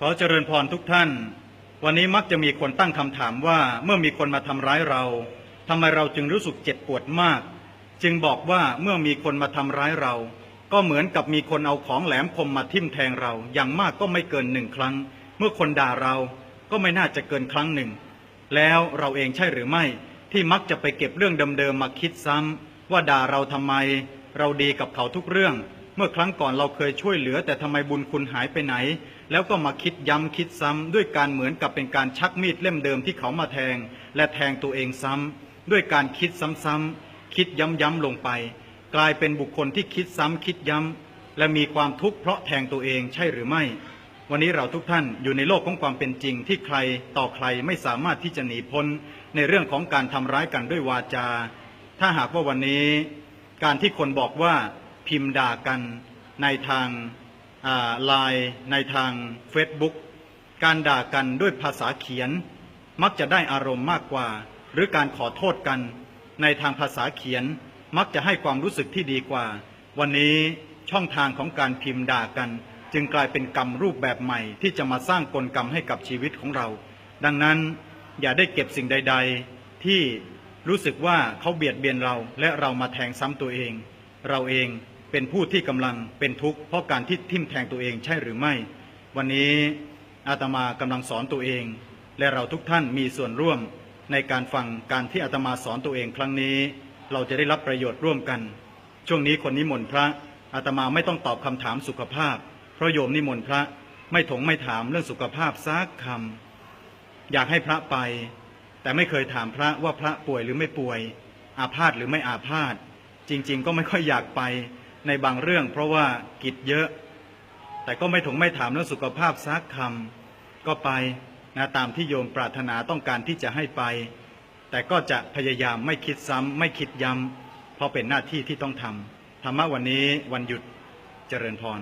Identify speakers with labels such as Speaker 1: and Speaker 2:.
Speaker 1: ขอเจริญพรทุกท่าน วันนี้มักจะมีคนตั้งคำถามว่าเมื่อมีคนมาทำร้ายเราทำไมเราจึงรู้สึกเจ็บปวดมาก จึงบอกว่าเมื่อมีคนมาทำร้ายเรา ก็เหมือนกับมีคนเอาของแหลมคมมาทิ่มแทงเรา อย่างมากก็ไม่เกินหนึ่งครั้ง เมื่อคนด่าเราก็ไม่น่าจะเกินครั้งหนึ่ง แล้วเราเองใช่หรือไม่ ที่มักจะไปเก็บเรื่องเดิมๆมาคิดซ้ำว่าด่าเราทำไม เราดีกับเขาทุกเรื่อง เมื่อครั้งก่อนเราเคยช่วยเหลือ แต่ทำไมบุญคุณหายไปไหน แล้วก็มาคิดย้ำคิดซ้ำด้วยการเหมือนกับเป็นการชักมีดเล่มเดิมที่เขามาแทง และแทงตัวเองซ้ำด้วยการคิดซ้ำๆคิดย้ำๆลงไป กลายเป็นบุคคลที่คิดซ้ำคิดย้ำและมีความทุกข์เพราะแทงตัวเองใช่หรือไม่ วันนี้เราทุกท่านอยู่ในโลกของความเป็นจริงที่ใครต่อใครไม่สามารถที่จะหนีพ้น ในเรื่องของการทำร้ายกันด้วยวาจา ถ้าหากว่าวันนี้ การที่คนบอกว่า พิมพ์ด่ากันในทางไลน์ในทาง Facebook การด่ากันด้วยภาษาเขียน มักจะได้อารมณ์มากกว่า หรือการขอโทษกัน ในทางภาษาเขียน มักจะให้ความรู้สึกที่ดีกว่า วันนี้ช่องทางของการพิมพ์ด่ากัน จึงกลายเป็นกรรมรูปแบบใหม่ ที่จะมาสร้างกลกรรมให้กับชีวิตของเรา ดังนั้นอย่าได้เก็บสิ่งใด ๆ ที่รู้สึกว่าเขาเบียดเบียนเราและเรามาแทงซ้ำตัวเอง เราเอง เป็นผู้ที่กำลังเป็นทุกข์เพราะการที่ทิ่มแทงตัวเองใช่หรือไม่ วันนี้อาตมากำลังสอนตัวเอง และเราทุกท่านมีส่วนร่วมในการฟังการที่อาตมาสอนตัวเองครั้งนี้ เราจะได้รับประโยชน์ร่วมกัน ช่วงนี้คนนิมนต์พระอาตมาไม่ต้องตอบคำถามสุขภาพ เพราะโยมนิมนต์พระไม่ถงไม่ถามเรื่องสุขภาพซักคำอยากให้พระไป แต่ไม่เคยถามพระว่าพระป่วยหรือไม่ป่วย อาพาธหรือไม่อาพาธจริง ๆ ก็ไม่ค่อยอยากไป ในบางเรื่อง เพราะว่ากิจเยอะ แต่ก็ไม่ถงไม่ถามเรื่องสุขภาพซักคำก็ไปนะตามที่โยมปรารถนาต้องการที่จะให้ไป แต่ก็จะพยายามไม่คิดซ้ำ ไม่คิดย้ำเพราะเป็นหน้าที่ที่ต้องทำธรรมะวันนี้วันหยุดเจริญพร